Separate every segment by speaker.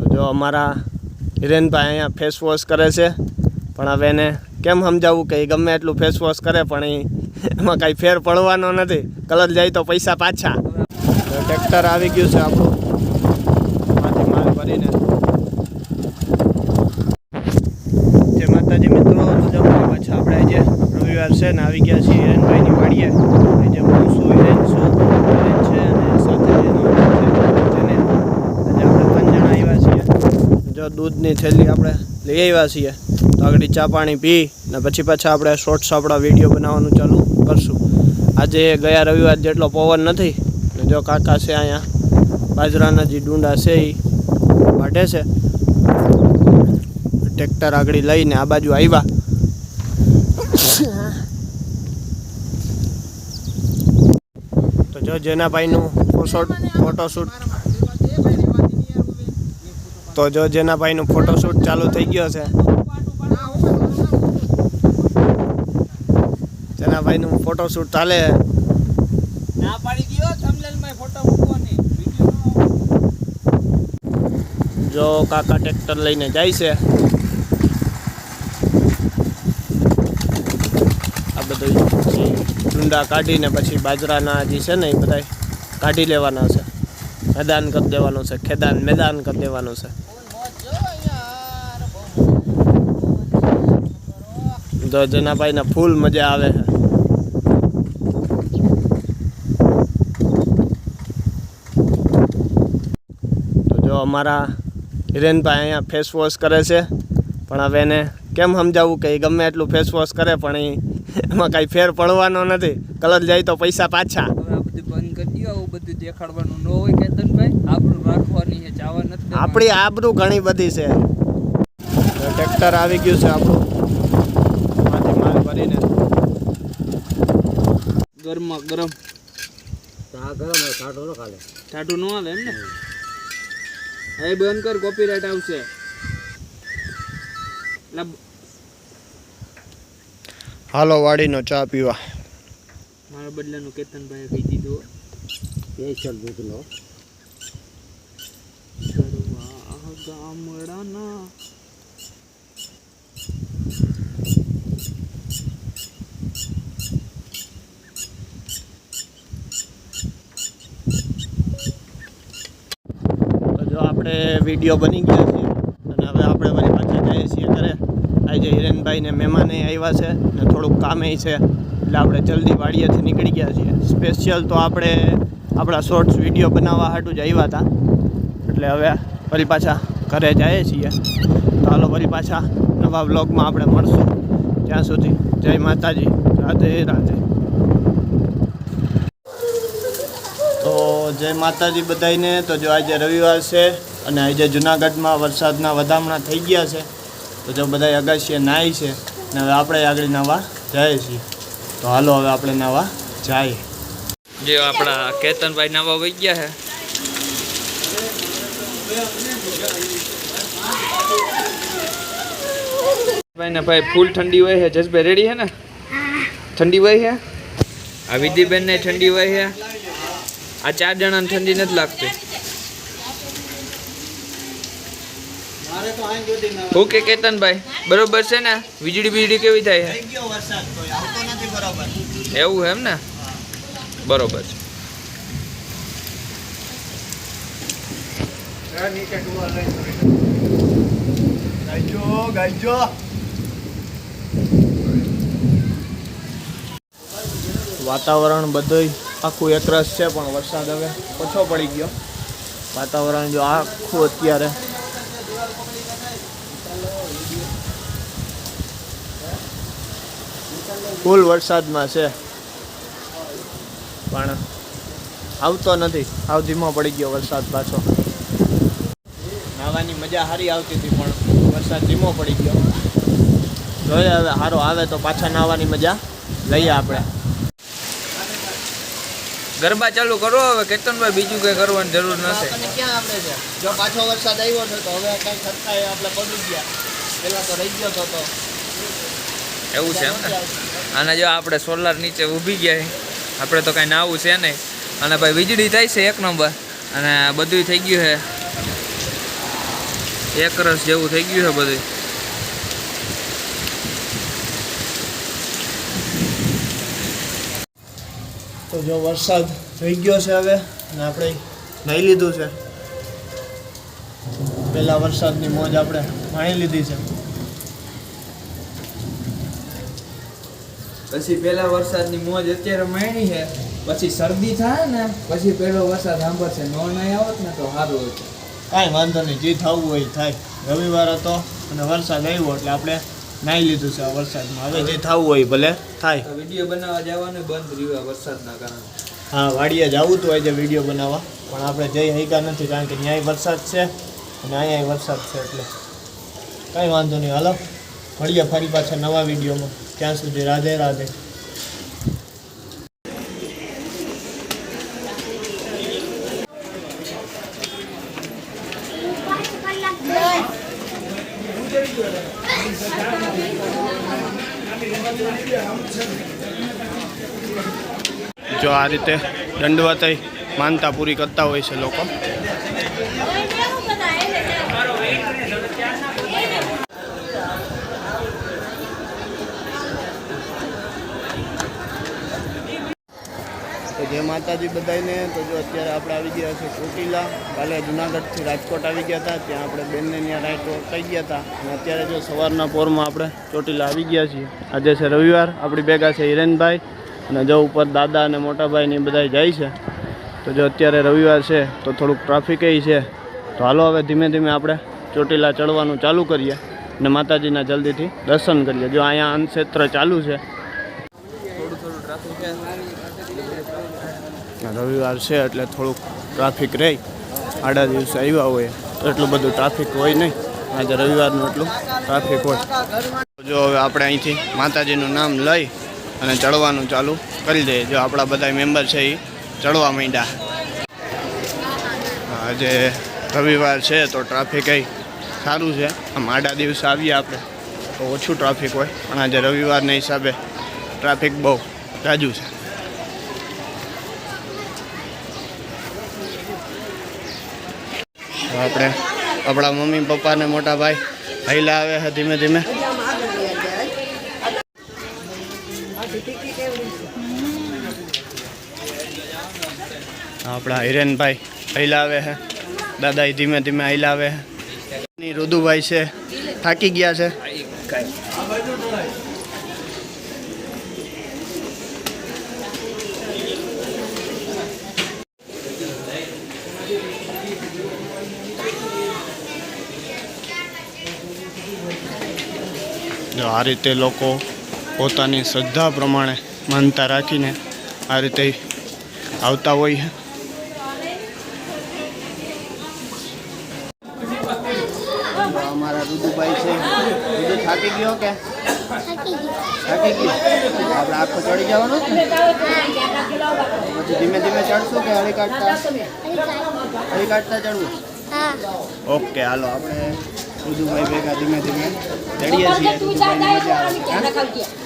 Speaker 1: તો જો અમારા હિરેનભાઈ અહીંયા ફેસ વોશ કરે છે. પણ હવે એને કેમ સમજાવવું કે એ ગમે એટલું ફેસ વોશ કરે, પણ એ એમાં કાંઈ ફેર પડવાનો નથી. કલર જાય તો પૈસા પાછા. ટ્રેક્ટર આવી ગયું છે આપણું. માથે માલ ભરીને. જે માતાજી મિત્રો જો પાછા આપણે આજે રવિવાર છે ને, આવી ગયા છીએ હિરેનભાઈની વાડીએ. આજે હું છું, હિરેન છું હિરેન છે અને સાથે જેનો છે જેને આજે આપણે ત્રણ જણા આવ્યા છીએ જો દૂધની થેલી આપણે લઈ આવ્યા છીએ. તો આગળ ચા પાણી પી ને પછી પાછા આપણે શોર્ટ્સ આપણા વીડિયો બનાવવાનું ચાલુ કરશું. આજે ગયા રવિવાર જેટલો પવન નથી, ને જો કાકા છે અહીંયા, બાજરાના જે ડુંડા છે એ વાઢે છે. ટ્રેક્ટર આગળ લઈને આ બાજુ આવ્યા. તો જો જેના ભાઈનું ફોટોશૂટ તો જો જેના ભાઈનું ફોટોશૂટ ચાલુ થઈ ગયો છે. જેનાભાઈનું ફોટોશૂટ ચાલે.
Speaker 2: ના પાડી ગયો થંબનેલમાં ફોટો મૂકવાની.
Speaker 1: જો કાકા ટ્રેક્ટર લઈને જાય છે. આ બધું ઊંડા કાઢીને પછી બાજરાના જે છે ને એ બધા કાઢી લેવાના છે. મેદાન કરી દેવાનું છે ખેદાન મેદાન કરી દેવાનું છે. જો જનાભાઈને ફૂલ મજા આવે છે. તો જો અમારા હિરેનભાઈ અહીંયા ફેસ વોશ કરે છે. પણ હવે એને કેમ સમજાવવું કે એ ગમે એટલું ફેસ વોશ કરે પણ એ એમાં કાંઈ ફેર પડવાનો નથી. કલર જાય તો પૈસા પાછા.
Speaker 2: હવે આ બધું બંધ કરી દ્યો આવું બધું દેખાડવાનું ન હોય કેતનભાઈ. આપણું રાખવાની નથી
Speaker 1: આપણી આબરૂ ઘણી બધી છે. તો ટ્રેક્ટર આવી ગયું છે આપણું માંથી માલ ભરીને
Speaker 2: ગરમા ગરમ.
Speaker 3: ચા ગરમ હોય ટાઢો ન ખાલે.
Speaker 2: ન હાલે એમ ને? હવે બંધ કર કોપીરાઇટ આવશે. લા
Speaker 1: હાલો વાડીનો ચા પીવા.
Speaker 2: મારા બદલાનું કેતનભાઈ કહી દીધું.
Speaker 3: સ્પેશિયલ દૂધનો
Speaker 2: ગામડાના
Speaker 1: તો જો આપણે વીડિયો બની ગયા છે. અને હવે આપણે વળી પાછા જઈએ છીએ ઘરે. આજે હિરેનભાઈને મહેમાને આવ્યા છે ને થોડુંક કામે છે. એટલે આપણે જલ્દી વાડીએથી નીકળી ગયા છીએ. સ્પેશિયલ તો આપણે આપણા શોર્ટ્સ વીડિયો બનાવવા હાટું જ આવ્યા હતા. એટલે હવે વળી પાછા ઘરે જઈએ છીએ. તો હાલો વળી પાછા નવા બ્લોગમાં આપણે મળશું. ત્યાં સુધી જય માતાજી. રાધે રાધે. તો જય માતાજી બધાઈને તો જો આજે રવિવાર છે. અને આજે જુનાગઢમાં વરસાદના વધામણા થઈ ગયા છે, તો જો બધા અગાશીએ નાહી છે ને હવે આપણે આગળ નાવા જઈએ છીએ. તો હાલો હવે આપણે નાવા જાય
Speaker 2: જે આપણા કેતનભાઈ નવા વહી ગયા છે. ભાઈ ને ભાઈ ફૂલ ઠંડી હોય છે. જસભાઈ રેડી છે ને? ઠંડી હોય છે? આ વિધિબેન ને ઠંડી હોય છે. આ ચાર જણાને ઠંડી નથી લાગતી. હું કે કેતનભાઈ. બરોબર છે ને? વીજળી બીજળી કેવી થાય? એવું એમ ને? બરોબર છે.
Speaker 1: વાતાવરણ બધું આખું એકરસ છે, પણ વરસાદ હવે ઓછો પડી ગયો. વાતાવરણ જો આખું અત્યારે ફૂલ વરસાદમાં છે. પણ આવતો નથી. આવ ધીમો પડી ગયો વરસાદ પાછો. નાવાની મજા સારી આવતી હતી, પણ વરસાદ ધીમો પડી ગયો. જોઈએ હવે સારો આવે તો પાછા નાહવાની મજા લઈએ આપણે.
Speaker 2: ગરબા ચાલુ કરો હવે, કેતનભાઈ બીજું કઈ કરવાની જરૂર નથી.
Speaker 1: ક્યાં આપણે છે? જો પાછો વરસાદ આવ્યો છે, તો હવે કઈ ખટકાય આપણે પડી ગયા. પેલા તો રહી ગયો તો
Speaker 2: એવું છે એમ ને? અને જો આપણે સોલાર નીચે ઊભી ગયા. આપણે તો કાંઈ નાવું છે નહીં. અને ભાઈ વીજળી થાય છે એક નંબર. અને બધું થઈ ગયું છે એક રસ જેવું થઈ ગયું છે બધું
Speaker 1: તો જો વરસાદ થઈ ગયો છે હવે, અને આપણે લઈ લીધું છે. પહેલા વરસાદની મોજ આપણે માણી લીધી છે.
Speaker 2: પછી પેલા વરસાદની મોજ અત્યારે માણી છે. પછી શરદી થાય ને પછી પેલો વરસાદ સાંભળશે. નો નહીં આવત ને તો સારું હતું.
Speaker 1: કાંઈ વાંધો નહીં જે થવું હોય થાય. રવિવાર હતો અને વરસાદ આવ્યો એટલે આપણે નાહી લીધું છે આ વરસાદમાં. હવે જે થવું હોય ભલે થાય.
Speaker 2: વીડિયો બનાવવા જવાનું બંધ રહ્યું વરસાદના કારણે.
Speaker 1: હા વાડીએ જવું તો હોય છે વીડિયો બનાવવા. પણ આપણે જઈ હૈકા નથી કારણ કે ત્યાંય વરસાદ છે અને અહીંયા વરસાદ છે એટલે. કાંઈ વાંધો નહીં. હાલો મળીએ ફરી પાછા નવા વિડીયોમાં. ત્યાં સુધી રાધે રાધે. જો આ રીતે દંડવતય માનતા પૂરી કરતા હોય છે લોકો તો જય માતાજી બધાને તો જો અત્યારે આપણે આવી ગયા છે ચોટીલા, કાલે જુનાગઢથી રાજકોટ આવી ગયા હતા. ત્યાં આપણે બેનને ત્યાં રાઈટ થઈ ગયા હતા. અને અત્યારે જો સવારના પોરમાં આપણે ચોટીલા આવી ગયા છીએ. આજે છે રવિવાર, આપણી ભેગા છે હિરેનભાઈ અને જો ઉપર દાદા અને મોટાભાઈ ને એ બધા જાય છે. તો જો અત્યારે રવિવાર છે, તો થોડુંક ટ્રાફિક છે. તો હાલો હવે ધીમે ધીમે આપણે ચોટીલા ચડવાનું ચાલુ કરીએ અને માતાજીના જલ્દીથી દર્શન કરીએ. જો અહીંયા અનક્ષેત્ર ચાલુ છે
Speaker 2: થોડું થોડું ટ્રાફિક છે
Speaker 1: રવિવાર છે એટલે થોડુંક ટ્રાફિક રહે. આડા દિવસે આવ્યા હોય, એટલું બધું ટ્રાફિક હોય નહીં. આજે રવિવારનું એટલું ટ્રાફિક હોય. જો હવે આપણે અહીંથી માતાજીનું નામ લઈ અને ચડવાનું ચાલુ કરી દઈએ. જો આપણા બધા મેમ્બર છે એ ચડવા માંડ્યા. આજે રવિવાર છે તો ટ્રાફિક એ સારું છે. આમ આડા દિવસે આવીએ આપણે, તો ઓછું ટ્રાફિક હોય. પણ આજે રવિવારના હિસાબે ટ્રાફિક બહુ જાજુ છે. આપણે આપણા મમ્મી, પપ્પા ને મોટા ભાઈ હૈલા આવે છે ધીમે ધીમે. આપણા હિરેનભાઈ હૈલા આવે છે. દાદા ધીમે ધીમે હૈલા આવે છે. રુદુભાઈ છે. થાકી ગયા છે. જો આ રીતે લોકો પોતાની શ્રદ્ધા પ્રમાણે માનતા રાખીને આ રીતે આવતા હોય છે. અમારા રુદુભાઈ છે. રુદુ થાકી ગયો કે? થાકી ગયો. આપણે આખો ચડી જવાનું પછી ધીમે ધીમે ચડશું કે હળી કાઢતા? હળી કાઢતા ચડવું? ઓકે હાલો આપણે રુદુભાઈ ભેગા ધીમે ધીમે ચડીએ છીએ.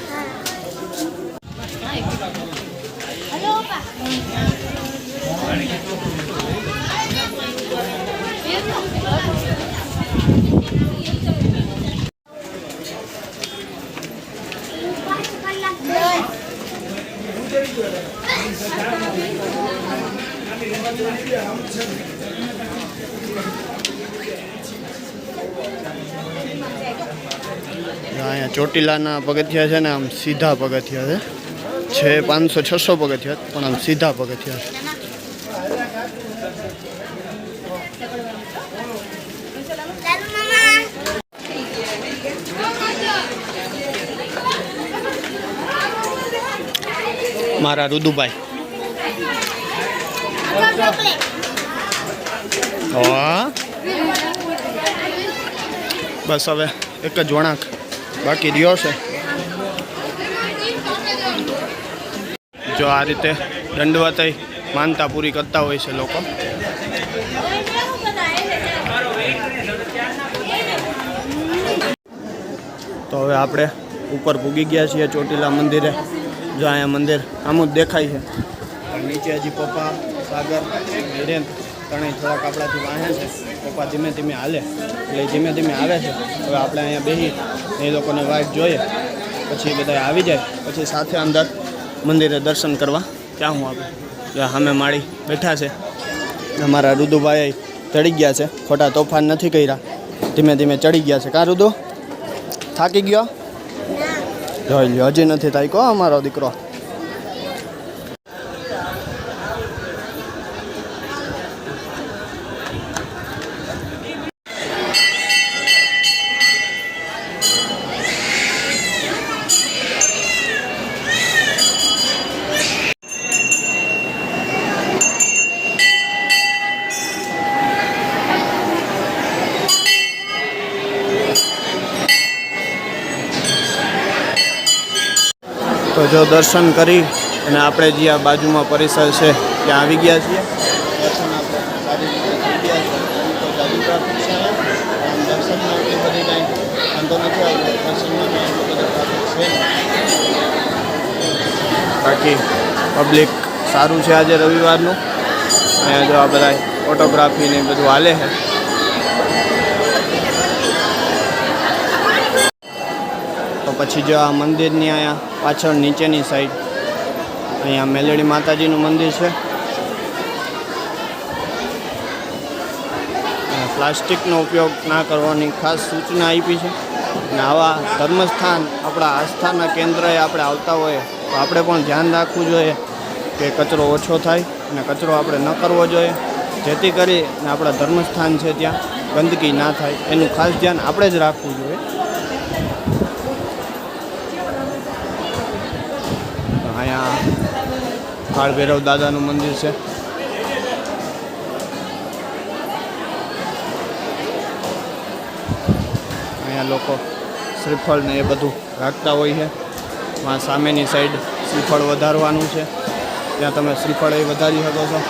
Speaker 1: ચોટીલાના પગથિયા છે ને આમ સીધા પગથિયા છે. છે પાંચસો, છસો પગથિયા, પણ આમ સીધા પગથિયા છે. મારા રુદુભાઈ. બસ હવે એક જ વણાક બાકી રહ્યો છે. જો આ રીતે દંડવતય માનતા પૂરી કરતા હોય છે લોકો. તો હવે આપણે ઉપર પૂગી ગયા છીએ ચોટીલા મંદિરે. જો અહીંયા મંદિર આમ જ દેખાય છે. નીચે હજી પપ્પા સાગર હિરેન. ત્રણેય થોડાક આપણાથી વાહે છે. પપ્પા ધીમે ધીમે હાલે. એટલે ધીમે ધીમે આવે છે. હવે આપણે અહીંયા બેસી એ લોકોને વાઇફ જોઈએ. પછી બધા આવી જાય. પછી સાથે અંદર મંદિરે દર્શન કરવા. ત્યાં હું આપણે સામે માળી બેઠા છે. અમારા રુદુભાઈ ચડી ગયા છે. ખોટા તોફાન નથી કર્યા. ધીમે ધીમે ચડી ગયા છે. કા રુદુ? થાકી ગયો? જોઈ લ્યો હજી નથી થાક્યો અમારો દીકરો. તો જો દર્શન કરી અને આપણે જે આ બાજુમાં પરિસર છે ત્યાં આવી ગયા છીએ. દર્શન આપણે સારી રીતે થઈ ગયા છે. જાદુ ટ્રાફિક છે દર્શનમાં એટલી બધી કાંઈ વાંધો નથી આવતો. દર્શનમાં કાંઈ એટલું બધું ટ્રાફિક છે બાકી પબ્લિક સારું છે આજે રવિવારનું. અહીંયા જો આ બધા ફોટોગ્રાફી ને બધું હાલે છે. પછી જો આ મંદિરની અહીંયા પાછળ નીચેની સાઈડ અહીંયા મેલડી માતાજીનું મંદિર છે. પ્લાસ્ટિકનો ઉપયોગ ના કરવાની ખાસ સૂચના આપી છે. અને આવા ધર્મસ્થાન આપણા આસ્થાના કેન્દ્રએ આપણે આવતા હોઈએ તો આપણે પણ ધ્યાન રાખવું જોઈએ કે કચરો ઓછો થાય અને કચરો આપણે ન કરવો જોઈએ. જેથી કરીને આપણા ધર્મસ્થાન છે ત્યાં ગંદકી ના થાય. એનું ખાસ ધ્યાન આપણે જ રાખવું જોઈએ. અહીંયા કાળ ભૈરવ દાદાનું મંદિર છે. અહીંયા લોકો શ્રીફળ ને એ બધું રાખતા હોય છે. માં સામેની સાઈડ શ્રીફળ વધારવાનું છે. ત્યાં તમે શ્રીફળ એ વધારી શકો છો.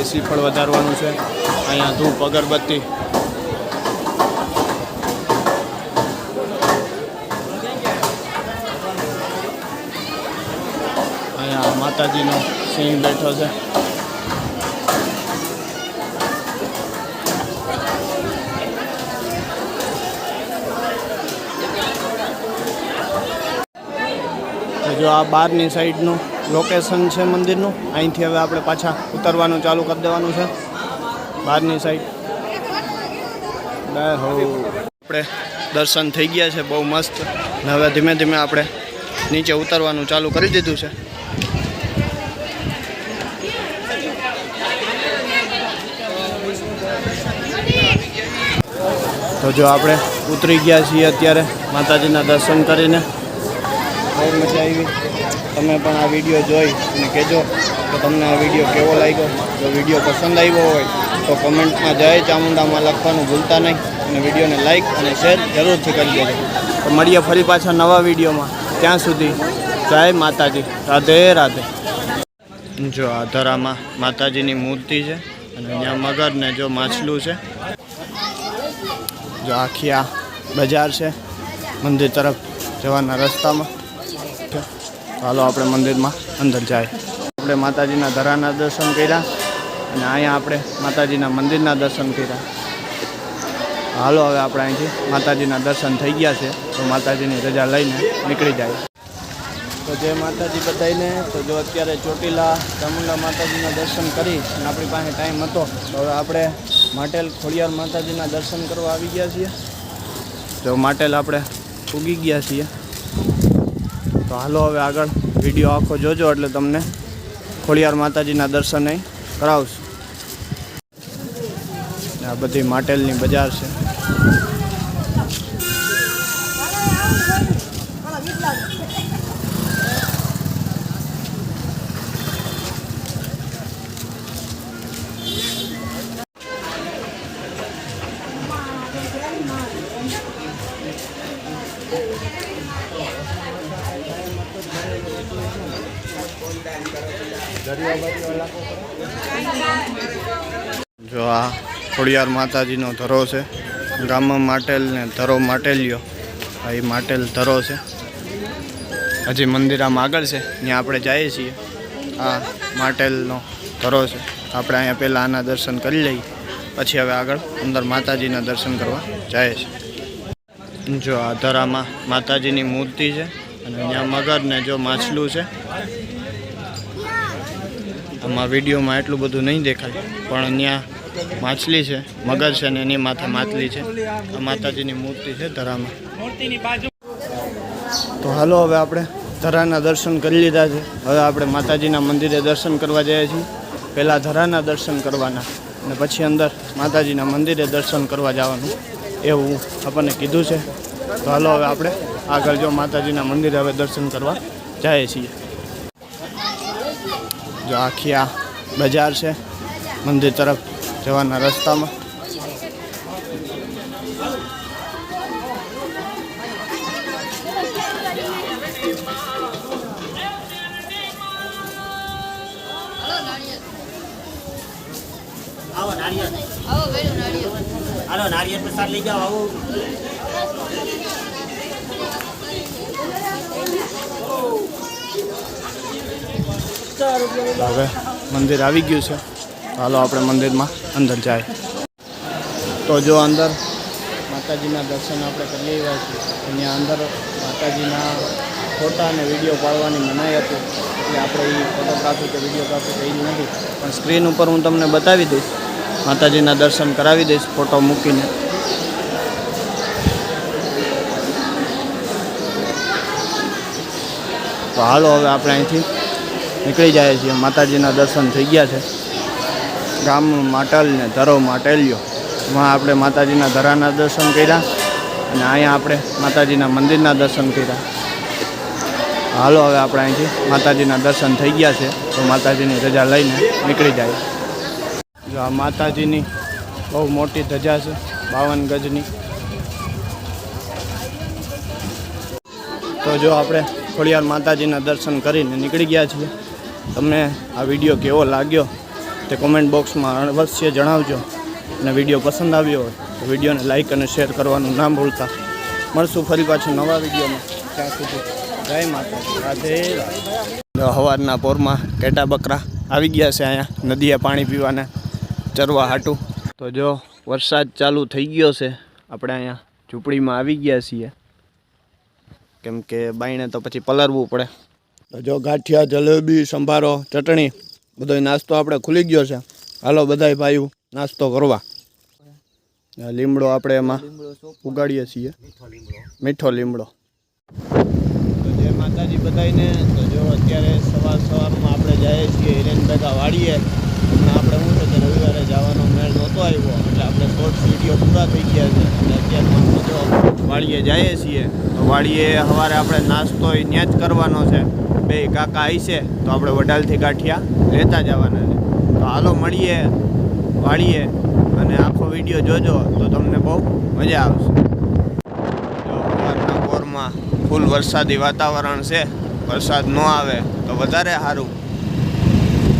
Speaker 1: અહીંયા શ્રીફળ વધારવાનું છે. અહીંયા ધૂપ, અગરબત્તી. અહીંયા માતાજીનો સિંહ બેઠો છે. જો આ બહારની સાઈડનું લોકેશન છે મંદિરનું. અહીંથી હવે આપણે પાછા ઉતરવાનું ચાલુ કરી દેવાનું છે. બહારની સાઈડ આપણે દર્શન થઈ ગયા છે, બહુ મસ્ત. ને હવે ધીમે ધીમે આપણે નીચે ઉતરવાનું ચાલુ કરી દીધું છે. તો જો આપણે ઉતરી ગયા છીએ અત્યારે માતાજીના દર્શન કરીને. બહુ મજા આવી. તમે પણ આ વીડિયો જોઈ અને કહેજો કે તમને આ વીડિયો કેવો લાગ્યો. જો વીડિયો પસંદ આવ્યો હોય તો કમેન્ટમાં જય ચામુંડામાં લખવાનું ભૂલતા નહીં અને વિડીયોને લાઈક અને શેર જરૂરથી કરી દેજો. તો મળીએ ફરી પાછા નવા વિડીયોમાં. ત્યાં સુધી જય માતાજી. રાધે રાધે. જો આ માતાજીની મૂર્તિ છે અને અહીંયા મગર ને જો માછલું છે. જો આખી આ બજાર છે. મંદિર તરફ જવાના રસ્તામાં. ચાલો આપણે મંદિરમાં અંદર જાય. આપણે માતાજીના ધરાના દર્શન કર્યા અને અહીંયા આપણે માતાજીના મંદિરના દર્શન કર્યા. હાલો હવે આપણે અહીંથી માતાજીના દર્શન થઈ ગયા છે, તો માતાજીની રજા લઈને નીકળી જાય. તો જય માતાજી બધાને તો જો અત્યારે ચોટીલા ચામુંડા માતાજીના દર્શન કરી અને આપણી પાસે ટાઈમ હતો, તો હવે આપણે માટેલ ખોડિયાર માતાજીના દર્શન કરવા આવી ગયા છીએ. તો માટેલ આપણે ઉગી ગયા છીએ. તો હાલો હવે આગળ વીડિયો આખો જોજો એટલે તમને ખોડિયાર માતાજીના દર્શન અહીં કરાવશું. આ બધી માટેલની બજાર છે. ખોડિયાર માતાજીનો ધરો છે. ગામમાં માટેલ ને ધરો માટેલિયો. એ માટેલ ધરો છે. હજી મંદિર આમ આગળ છે. ત્યાં આપણે જઈએ છીએ. આ માટેલનો ધરો છે. આપણે અહીંયા પહેલાં આના દર્શન કરી લઈએ. પછી હવે આગળ અંદર માતાજીના દર્શન કરવા જાય છે. જો આ ધરામાં માતાજીની મૂર્તિ છે. અને ત્યાં મગર ને જો માછલું છે. આમાં વિડીયોમાં એટલું બધું નહીં દેખાય. પણ ત્યાં માછલી છે મગર છે ને એની માથે માછલી છે. આ માતાજીની મૂર્તિ છે ધરામાં. તો હાલો હવે આપણે ધરાના દર્શન કરી લીધા છે. હવે આપણે માતાજીના મંદિરે દર્શન કરવા જઈએ છીએ. પહેલાં ધરાના દર્શન કરવાના અને પછી અંદર માતાજીના મંદિરે દર્શન કરવા જવાનું એવું આપણને કીધું છે. તો હાલો હવે આપણે આગળ જો માતાજીના મંદિરે હવે દર્શન કરવા જઈએ છીએ. જો આખી આ બજાર છે મંદિર તરફ. જવાના રસ્તામાં.
Speaker 3: આવો નારિયેળ
Speaker 4: આવો બેનો નાળિયેર
Speaker 3: હાલો નારિયેળ પ્રસાદ લઈ જાઓ આવો.
Speaker 1: હવે મંદિર આવી ગયું છે. હાલો આપણે મંદિરમાં. અંદર જાય. તો જો અંદર માતાજીના દર્શન આપણે કરી આવ્યા છીએ અહીંયા અંદર માતાજીના ફોટા અને વીડિયો પાડવાની મનાઈ હતી. એટલે આપણે એ ફોટોગ્રાફી કે વિડીયોગ્રાફી કહી નથી. પણ સ્ક્રીન ઉપર હું તમને બતાવી દઈશ. માતાજીના દર્શન કરાવી દઈશ ફોટો મૂકીને. તો હાલો હવે આપણે અહીંથી નીકળી જાય છીએ. માતાજીના દર્શન થઈ ગયા છે. ગામ માટલ ને ધરો માટેલિયો. એમાં આપણે માતાજીના ધરાના દર્શન કર્યા અને અહીંયા આપણે માતાજીના મંદિરના દર્શન કર્યા. હાલો હવે આપણે અહીંથી માતાજીના દર્શન થઈ ગયા છે, તો માતાજીની રજા લઈને નીકળી જાય. જો આ માતાજીની બહુ મોટી ધજા છે, બાવન ગજની. તો જો આપણે થોડીવાર માતાજીના દર્શન કરીને નીકળી ગયા છીએ. તમને આ વીડિયો કેવો લાગ્યો? તે કોમેન્ટ બોક્સમાં અવશ્ય જણાવજો અને વીડિયો પસંદ આવ્યો હોય તો વિડીયોને લાઇક અને શેર કરવાનું ના ભૂલતા. મળશું ફરી પાછું નવા વિડીયોમાં. ત્યાં સુધી જય માતા રાધે સવારના પોરમાં કેટા બકરા આવી ગયા છે અહીંયા નદીએ પાણી પીવાને ચરવા હાટું. તો જો વરસાદ ચાલુ થઈ ગયો છે. આપણે અહીંયા ઝૂંપડીમાં આવી ગયા છીએ. કેમ કે બાઈને તો પછી પલરવું પડે. તો જો ગાંઠિયા જલેબી સંભારો, ચટણી બધો નાસ્તો આપણે ખુલી ગયો છે. હાલો બધાય ભાઈઓ, નાસ્તો કરવા. લીમડો આપણે એમાં ઉગાડીએ છીએ. મીઠો લીમડો. જય માતાજી બધાને તો જો અત્યારે સવાર સવારમાં આપણે જઈએ છીએ હિરેન ભેગા વાળીએ. અને આપણે શું છે રવિવારે જવાનો મેળ નહોતો આવ્યો. એટલે આપણે શોર્ટ્સ વીડિયો પૂરા થઈ ગયા છે. અને અત્યારમાં જો વાળીએ જઈએ છીએ, તો વાળીએ સવારે આપણે નાસ્તો એ ત્યાં જ કરવાનો છે. બે કાકા આવી છે, તો આપણે વડાલથી ગાંઠિયા લેતા જવાના છે. તો હાલો મળીએ, વાળીએ, અને આખો વીડિયો જોજો, તો તમને બહુ મજા આવશે. સવારના કોરમાં ફૂલ વરસાદી વાતાવરણ છે, વરસાદ ન આવે તો વધારે સારું.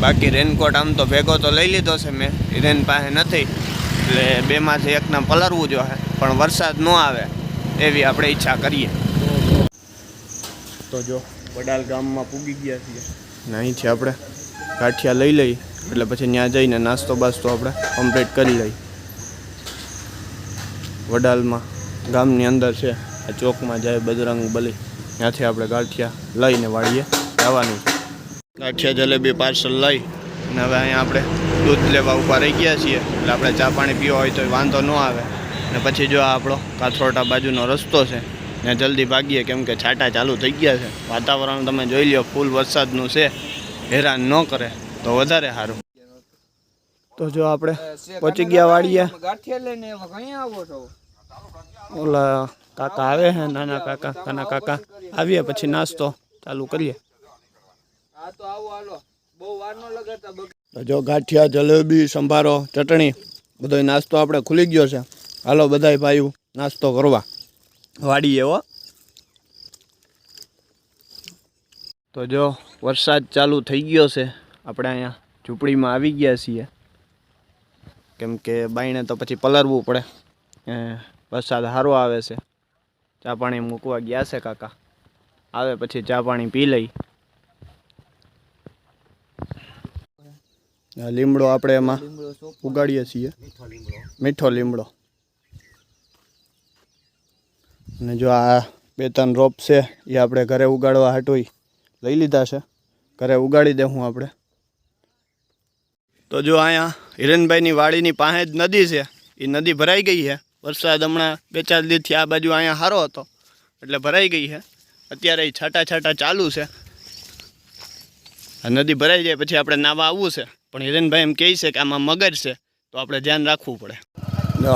Speaker 1: બાકી રેનકોટ આમ તો ભેગો તો લઈ લીધો છે મેં રેન પાસે નથી. એટલે બેમાંથી એકના પલરવું જોઈએ. પણ વરસાદ ન આવે એવી આપણે ઈચ્છા કરીએ. તો જો વડાલ ગામમાં પૂગી ગયા છીએ. ને અહીંથી આપણે ગાંઠિયા લઈ લઈ એટલે પછી ત્યાં જઈને નાસ્તો બાસ્તો આપણે કમ્પ્લીટ કરી લઈ. વડાલમાં ગામની અંદર છે આ ચોકમાં જાય બજરંગ બલી. ત્યાંથી આપણે ગાંઠિયા લઈને વાળીએ જવાનું છે. ગાંઠિયા જલેબી પાર્સલ લઈ અને હવે અહીંયા આપણે દૂધ લેવા ઊભા રહી ગયા છીએ એટલે આપણે ચા પાણી પીવા હોય તો વાંધો ન આવે. ને પછી જો આ આપણો કાથરોટા બાજુનો રસ્તો છે ને જલ્દી ભાગીએ કેમ કે છાંટા ચાલુ થઈ ગયા છે. વાતાવરણ તમે જોઈ લો ફૂલ વરસાદનું છે. હેરાન ન કરે તો વધારે સારું. તો જો આપણે પહોંચી ગયા વાડીએ. ઓલા કાકા આવે છે નાના કાકા નાના કાકા. આવીએ પછી નાસ્તો ચાલુ કરીએ.
Speaker 2: તો
Speaker 1: જો ગાંઠિયા જલેબી સંભારો ચટણી બધો નાસ્તો આપણે ખુલી ગયો છે. હાલો બધા ભાઈઓ નાસ્તો કરવા. વાડીએ હો. તો જો વરસાદ ચાલુ થઈ ગયો છે. આપણે અહીંયા ઝૂંપડીમાં આવી ગયા છીએ. કેમ કે બાઈને તો પછી પલરવું પડે. વરસાદ સારો આવે છે. ચા પાણી મૂકવા ગયા છે કાકા. આવે પછી ચા પાણી પી લઈ. લીમડો આપણે એમાં ઉગાડીએ છીએ. મીઠો લીમડો. અને જો આ બે ત્રણ રોપ છે, એ આપણે ઘરે ઉગાડવા હાટું લઈ લીધા છે. ઘરે ઉગાડી દેવું આપણે. તો જો અહીંયા હિરણભાઈની વાડીની પાસે જ નદી છે, એ નદી ભરાઈ ગઈ છે. વરસાદ હમણાં બે ચાર દિવસથી આ બાજુ અહીંયા સારો હતો, એટલે ભરાઈ ગઈ છે. અત્યારે એ છાટા છાટા ચાલુ છે. આ નદી ભરાઈ જાય પછી આપણે નાવા આવવું છે. પણ હિરેનભાઈ એમ કહે છે કે આમાં મગર છે, તો આપણે ધ્યાન રાખવું પડે.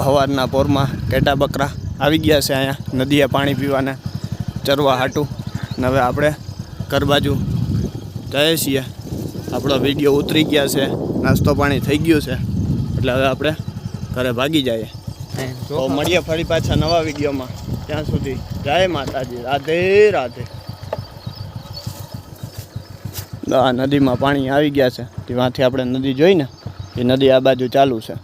Speaker 1: હવારના પોરમાં કેટા બકરા આવી ગયા છે અહીંયા નદીએ પાણી પીવાને, ચરવા હાટું. ને હવે આપણે ઘર બાજુ જઈએ છીએ. આપણો વીડિયો ઉતરી ગયા છે, નાસ્તો પાણી થઈ ગયું છે, એટલે હવે આપણે ઘરે ભાગી જઈએ. તો મળીએ ફરી પાછા નવા વિડીયોમાં. ત્યાં સુધી જય માતાજી, રાધે રાધે. આ નદીમાં પાણી આવી ગયા છે ત્યાંથી આપણે નદી જોઈને, એ નદી આ બાજુ ચાલુ છે.